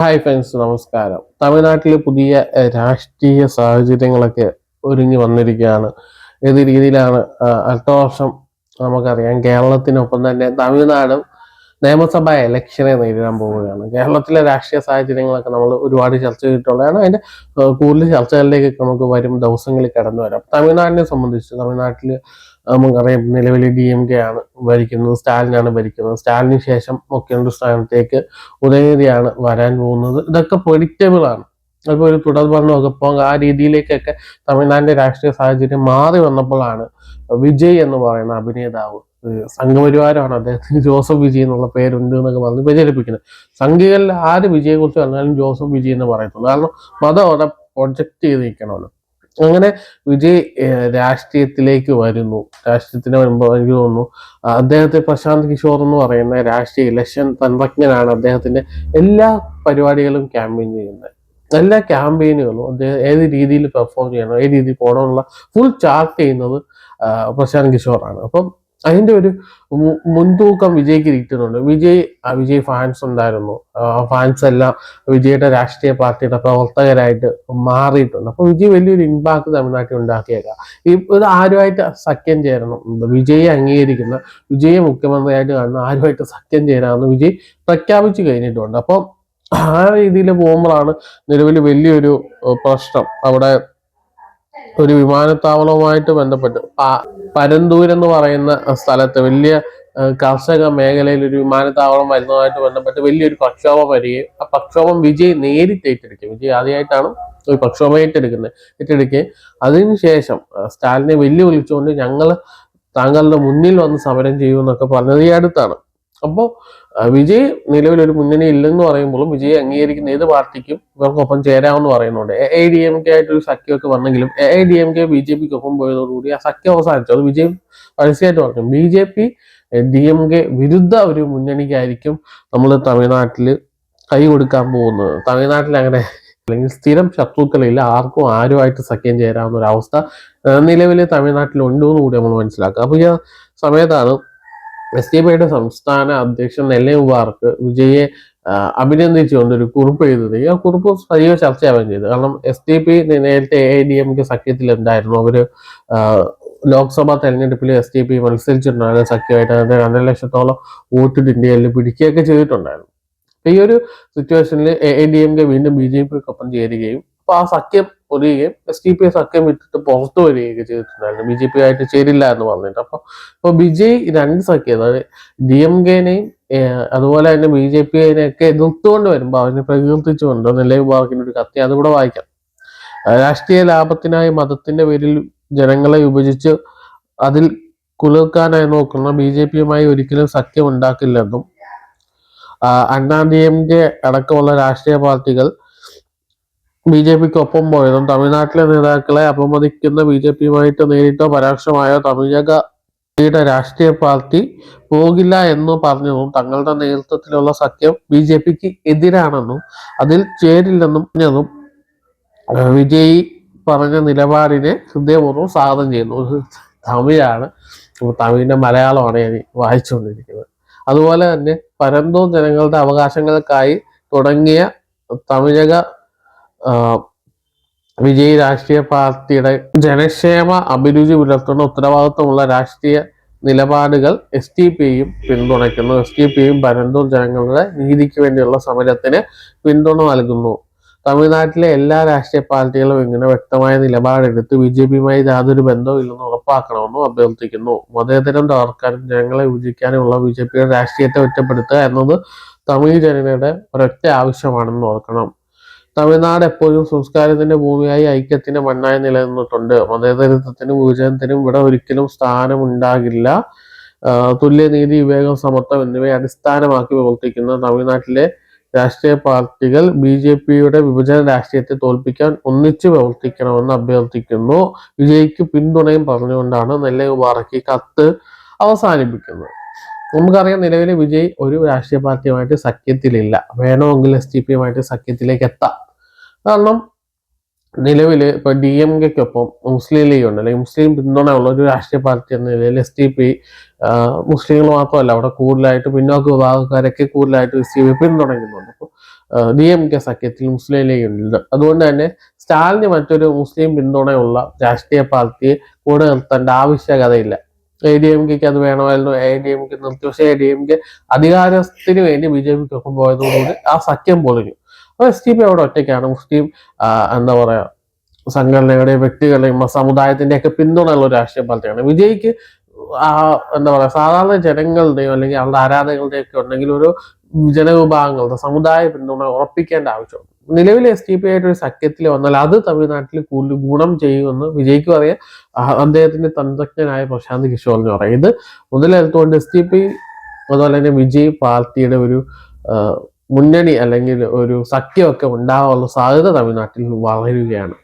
Hi friends നമസ്കാരം. തമിഴ്നാട്ടിലെ പുതിയ രാഷ്ട്രീയ സാഹചര്യങ്ങളൊക്കെ ഒരുങ്ങി വന്നിരിക്കുകയാണ്. ഏത് രീതിയിലാണ് അടുത്ത വർഷം നമുക്കറിയാം കേരളത്തിനൊപ്പം തന്നെ തമിഴ്നാടും നിയമസഭാ ഇലക്ഷനെ നേരിടാൻ പോവുകയാണ്. കേരളത്തിലെ രാഷ്ട്രീയ സാഹചര്യങ്ങളൊക്കെ നമ്മൾ ഒരുപാട് ചർച്ച ചെയ്തിട്ടുള്ളതാണ്. അതിന്റെ ഏഹ്, കൂടുതൽ ചർച്ചകളിലേക്കൊക്കെ നമുക്ക് വരും ദിവസങ്ങളിൽ കടന്നു വരാം തമിഴ്നാടിനെ സംബന്ധിച്ച് തമിഴ്നാട്ടിൽ നമുക്കറിയാം നിലവിൽ ഡി എം കെ ആണ് ഭരിക്കുന്നത് സ്റ്റാലിനാണ് ഭരിക്കുന്നത്. സ്റ്റാലിന് ശേഷം മുഖ്യമന്ത്രി സ്ഥാനത്തേക്ക് ഉദയനിധിയാണ് വരാൻ പോകുന്നത്. ഇതൊക്കെ പ്രൊഡിക്റ്റബിൾ ആണ്. അപ്പോൾ ഒരു തുടർ ഭരണമൊക്കെ പോകാൻ ആ രീതിയിലേക്കൊക്കെ തമിഴ്നാടിന്റെ രാഷ്ട്രീയ സാഹചര്യം മാറി വന്നപ്പോഴാണ് വിജയ് എന്ന് പറയുന്ന അഭിനേതാവ് സംഘപരിവാരമാണ് അദ്ദേഹത്തിന് ജോസഫ് വിജയ് എന്നുള്ള പേരുണ്ട് എന്നൊക്കെ പറഞ്ഞ് പ്രചരിപ്പിക്കുന്നത്. സംഘികളിൽ ആര് വിജയെ കുറിച്ച് പറഞ്ഞാലും ജോസഫ് വിജയ് എന്ന് പറയത്തുള്ളൂ കാരണം മതം അവിടെ പ്രൊജക്ട് ചെയ്ത് നിൽക്കണമല്ലോ അങ്ങനെ വിജയ് രാഷ്ട്രീയത്തിലേക്ക് വരുന്നു. രാഷ്ട്രീയത്തിന് വരുമ്പോൾ എനിക്ക് തോന്നുന്നു അദ്ദേഹത്തെ പ്രശാന്ത് കിഷോർ എന്ന് പറയുന്ന രാഷ്ട്രീയ ഇലക്ഷൻ തന്ത്രജ്ഞനാണ് അദ്ദേഹത്തിന്റെ എല്ലാ പരിപാടികളും ക്യാമ്പയിൻ ചെയ്യുന്നത്. എല്ലാ ക്യാമ്പയിനുകളും അദ്ദേഹം ഏത് രീതിയിൽ പെർഫോം ചെയ്യണം ഏത് രീതിയിൽ പോകണമെന്നുള്ള ഫുൾ ചാർട്ട് ചെയ്യുന്നത് പ്രശാന്ത് കിഷോറാണ്. അപ്പം അതിന്റെ ഒരു മുൻതൂക്കം വിജയ്ക്ക് കിട്ടുന്നുണ്ട്. വിജയ് വിജയ് ഫാൻസ് ഉണ്ടായിരുന്നു. ഫാൻസ് എല്ലാം വിജയുടെ രാഷ്ട്രീയ പാർട്ടിയുടെ പ്രവർത്തകരായിട്ട് മാറിയിട്ടുണ്ട്. അപ്പൊ വിജയ് വലിയൊരു ഇമ്പാക്ട് തമിഴ്നാട്ടിൽ ഉണ്ടാക്കിയേക്കാം. ഇത് ആരുമായിട്ട് സഖ്യം ചേരണം? വിജയെ അംഗീകരിക്കുന്ന വിജയെ മുഖ്യമന്ത്രിയായിട്ട് കാണുന്ന ആരുമായിട്ട് സഖ്യം ചേരാമെന്ന് വിജയ് പ്രഖ്യാപിച്ചു കഴിഞ്ഞിട്ടുണ്ട്. അപ്പം ആ രീതിയിൽ പോകുമ്പോഴാണ് നിലവിൽ വലിയൊരു പ്രശ്നം. അവിടെ ഒരു വിമാനത്താവളവുമായിട്ട് ബന്ധപ്പെട്ട് പരന്തൂർ എന്ന് പറയുന്ന സ്ഥലത്ത് വലിയ കർഷക മേഖലയിൽ ഒരു വിമാനത്താവളം വരുന്നതുമായിട്ട് ബന്ധപ്പെട്ട് വലിയൊരു പ്രക്ഷോഭം വരികയും ആ പ്രക്ഷോഭം വിജയ് നേരിട്ട് ഏറ്റെടുക്കും വിജയ് ആദ്യമായിട്ടാണ് ഒരു പ്രക്ഷോഭം ഏറ്റെടുക്കുന്നത്. ഏറ്റെടുക്കുകയും അതിനുശേഷം സ്റ്റാലിനെ സ്റ്റാലിനെ വെല്ലുവിളിച്ചുകൊണ്ട് ഞങ്ങൾ താങ്കളുടെ മുന്നിൽ വന്ന് സമരം ചെയ്യുമെന്നൊക്കെ പറഞ്ഞത് ഈ അടുത്താണ്. അപ്പോൾ വിജയ് നിലവിൽ ഒരു മുന്നണി ഇല്ലെന്ന് പറയുമ്പോഴും വിജയ് അംഗീകരിക്കുന്ന ഏത് പാർട്ടിക്കും ഇവർക്കൊപ്പം ചേരാമെന്ന് പറയുന്നുണ്ട്. A I D M K ആയിട്ട് ഒരു സഖ്യമൊക്കെ വന്നെങ്കിലും A I D M K B J പിക്ക് ഒപ്പം പോയതോടുകൂടി ആ സഖ്യം അവസാനിച്ചു. അത് വിജയ് പരസ്യമായിട്ട് പറഞ്ഞു. B J P D M K വിരുദ്ധ ഒരു മുന്നണിക്കായിരിക്കും നമ്മൾ തമിഴ്നാട്ടിൽ കൈ കൊടുക്കാൻ പോകുന്നത്. തമിഴ്നാട്ടിൽ അങ്ങനെ അല്ലെങ്കിൽ സ്ഥിരം ശത്രുക്കളില്ല ആർക്കും ആരുമായിട്ട് സഖ്യം ചേരാവുന്ന ഒരു അവസ്ഥ നിലവിൽ തമിഴ്നാട്ടിൽ ഉണ്ടോ എന്ന് കൂടി നമ്മൾ മനസ്സിലാക്കുക. അപ്പൊ ഈ സമയത്താണ് എസ് ഡി പിയുടെ സംസ്ഥാന അധ്യക്ഷൻ നെല്ലെ മുബാർക്ക് വിജയെ അഭിനന്ദിച്ചുകൊണ്ട് ഒരു കുറിപ്പ് എഴുതുന്നത് ആ കുറിപ്പ് സജീവ ചർച്ചയാവുകയും ചെയ്തു കാരണം എസ് ഡി പി നേരത്തെ എ ഡി എം കെ സഖ്യത്തിലുണ്ടായിരുന്നു. അവർ ലോക്സഭാ തെരഞ്ഞെടുപ്പിൽ എസ് ഡി പി മത്സരിച്ചിട്ടുണ്ടായിരുന്നു സഖ്യമായിട്ട്. അതിന്റെ രണ്ടര ലക്ഷത്തോളം വോട്ട് ഇന്ത്യയിൽ പിടിക്കുകയൊക്കെ ചെയ്തിട്ടുണ്ടായിരുന്നു. ഈ ഒരു സിറ്റുവേഷനിൽ എ ഡി എം കെ വീണ്ടും ബി ജെ പിക്കൊപ്പം ചേരുകയും അപ്പൊ ആ സഖ്യം ഒരിയുകയും എസ് ഡി പി സഖ്യം വിട്ടിട്ട് പുറത്തു വരികയൊക്കെ ചെയ്തിട്ടുണ്ടായിരുന്നു. ബി ജെ പി ആയിട്ട് ചേരില്ല എന്ന് പറഞ്ഞിട്ട്. അപ്പൊ ഇപ്പൊ വിജയ് രണ്ട് സഖ്യം അതായത് ഡി എം കെനെയും അതുപോലെ തന്നെ ബി ജെ പിനെയൊക്കെ എതിർത്തുകൊണ്ട് വരുമ്പോൾ അവനെ പ്രകീർത്തിച്ചുകൊണ്ട് നിലവിൽ പാർക്കിന്റെ ഒരു കത്തി അതുകൂടെ വായിക്കാം. രാഷ്ട്രീയ ലാഭത്തിനായി മതത്തിന്റെ പേരിൽ ജനങ്ങളെ വിഭജിച്ച് അതിൽ കുളിർക്കാനായി നോക്കുന്ന ബി ജെ പിയുമായി ഒരിക്കലും സഖ്യം ഉണ്ടാക്കില്ലെന്നും അണ്ണാ ഡി എം കെ അടക്കമുള്ള രാഷ്ട്രീയ പാർട്ടികൾ ബി ജെ പിക്ക് ഒപ്പം പോയതും തമിഴ്നാട്ടിലെ നേതാക്കളെ അപമതിക്കുന്ന ബി ജെ പിയുമായിട്ട് നേരിട്ടോ പരോക്ഷമായോ തമിഴക യുടെ രാഷ്ട്രീയ പാർട്ടി പോകില്ല എന്ന് പറഞ്ഞതും തങ്ങളുടെ നേതൃത്വത്തിലുള്ള സഖ്യം ബി ജെ പിക്ക് എതിരാണെന്നും അതിൽ ചേരില്ലെന്നും പറഞ്ഞതും വിജയ് പറഞ്ഞ നിലപാടിനെ ഹൃദയപൂർവം സ്വാഗതം ചെയ്യുന്നു. തമിഴാണ്. തമിഴിന്റെ മലയാളമാണ് ഞാൻ വായിച്ചുകൊണ്ടിരിക്കുന്നത്. അതുപോലെ തന്നെ പരന്തോ ജനങ്ങളുടെ അവകാശങ്ങൾക്കായി തുടങ്ങിയ തമിഴക വിജയ് രാഷ്ട്രീയ പാർട്ടിയുടെ ജനക്ഷേമ അഭിരുചി പുലർത്തുന്ന ഉത്തരവാദിത്വമുള്ള രാഷ്ട്രീയ നിലപാടുകൾ എസ് ടി പിയും പിന്തുണയ്ക്കുന്നു. എസ് ടി പിയും പരന്തൂർ ജനങ്ങളുടെ നീതിക്ക് വേണ്ടിയുള്ള സമരത്തിന് പിന്തുണ നൽകുന്നു. തമിഴ്നാട്ടിലെ എല്ലാ രാഷ്ട്രീയ പാർട്ടികളും ഇങ്ങനെ വ്യക്തമായ നിലപാടെടുത്ത് ബി ജെ പിയുമായി യാതൊരു ബന്ധവും ഇല്ലെന്ന് ഉറപ്പാക്കണമെന്നും അഭ്യർത്ഥിക്കുന്നു. മതേതരം തകർക്കാനും ജനങ്ങളെ വിഭജിക്കാനുമുള്ള ബി ജെ പിയുടെ രാഷ്ട്രീയത്തെ ഒറ്റപ്പെടുത്തുക എന്നത് തമിഴ് ജനതയുടെ ഒരൊറ്റ ആവശ്യമാണെന്ന് ഓർക്കണം. തമിഴ്നാട് എപ്പോഴും സംസ്കാരത്തിന്റെ ഭൂമിയായി ഐക്യത്തിന്റെ മണ്ണായി നിലനിന്നിട്ടുണ്ട്. മതേതരത്വത്തിനും വിഭജനത്തിനും ഇവിടെ ഒരിക്കലും സ്ഥാനമുണ്ടാകില്ല. തുല്യനീതി വിവേകം സമത്വം എന്നിവയെ അടിസ്ഥാനമാക്കി പ്രവർത്തിക്കുന്ന തമിഴ്നാട്ടിലെ രാഷ്ട്രീയ പാർട്ടികൾ ബി ജെ പിയുടെ വിഭജന രാഷ്ട്രീയത്തെ തോൽപ്പിക്കാൻ ഒന്നിച്ചു പ്രവർത്തിക്കണമെന്ന് അഭ്യർത്ഥിക്കുന്നു. വിജയ്ക്ക് പിന്തുണയും പറഞ്ഞുകൊണ്ടാണ് നെല്ലെ മുബാറക്ക് കത്ത് അവസാനിപ്പിക്കുന്നത്. നമുക്കറിയാം നിലവിലെ വിജയ് ഒരു രാഷ്ട്രീയ പാർട്ടിയുമായിട്ട് സഖ്യത്തിലില്ല. വേണമെങ്കിൽ എസ് ടി പിയുമായിട്ട് സഖ്യത്തിലേക്ക് എത്താം. കാരണം നിലവിൽ ഇപ്പൊ ഡി എം കെക്കൊപ്പം മുസ്ലിം ലീഗ് ഉണ്ട് അല്ലെങ്കിൽ മുസ്ലിം പിന്തുണയുള്ള ഒരു രാഷ്ട്രീയ പാർട്ടി എന്ന നിലയിൽ എസ് ടി പി മുസ്ലിങ്ങൾ മാത്രമല്ല അവിടെ കൂടുതലായിട്ട് പിന്നോക്ക വിഭാഗക്കാരൊക്കെ കൂടുതലായിട്ട് എസ് ടി പി പിന്തുണയ്ക്കുന്നുണ്ട്. അപ്പോൾ ഡി എം കെ സഖ്യത്തിൽ മുസ്ലിം ലീഗ് ഉണ്ട് അതുകൊണ്ട് തന്നെ സ്റ്റാലിന് മറ്റൊരു മുസ്ലിം പിന്തുണയുള്ള രാഷ്ട്രീയ പാർട്ടിയെ കൂടെ നിർത്തേണ്ട ആവശ്യകതയില്ല. എ ഡി എം കെക്ക് അത് വേണമായിരുന്നു എ ഡി എം കെ നിർത്തി. പക്ഷേ എ ഡി എം കെ അധികാരത്തിന് വേണ്ടി ബി ജെ പിക്കൊപ്പം പോയതോടുകൂടി ആ സഖ്യം പൊളിഞ്ഞു. അപ്പൊ എസ് ടി പി അവിടെ ഒറ്റയ്ക്കാണ്? മുസ്ലിം എന്താ പറയാ സംഘടനകളുടെയും വ്യക്തികളുടെയും സമുദായത്തിന്റെ ഒക്കെ പിന്തുണയുള്ള ഒരു രാഷ്ട്രീയ പാർട്ടിയാണ്. വിജയ്ക്ക് എന്താ പറയാ സാധാരണ ജനങ്ങളുടെയോ അല്ലെങ്കിൽ അവരുടെ ആരാധകരുടെയോ ഒക്കെ ഉണ്ടെങ്കിൽ ഒരു ജനവിഭാഗങ്ങളുടെ സമുദായ പിന്തുണ ഉറപ്പിക്കേണ്ട ആവശ്യമുണ്ട്. നിലവിൽ എസ് ടി പി ആയിട്ട് ഒരു സഖ്യത്തിൽ വന്നാൽ അത് തമിഴ്നാട്ടിൽ കൂടുതൽ ഗുണം ചെയ്യുമെന്ന് വിജയ്ക്ക് പറയാം അദ്ദേഹത്തിന്റെ തന്ത്രജ്ഞനായ പ്രശാന്ത് കിഷോറിന് പറയാം ഇത് മുതലെടുത്തുകൊണ്ട് എസ് ടി പി അതുപോലെ തന്നെ വിജയ് പാർട്ടിയുടെ ഒരു മുന്നണി അല്ലെങ്കിൽ ഒരു സഖ്യമൊക്കെ ഉണ്ടാകാനുള്ള സാധ്യത തമിഴ്നാട്ടിൽ വളരുകയാണ്.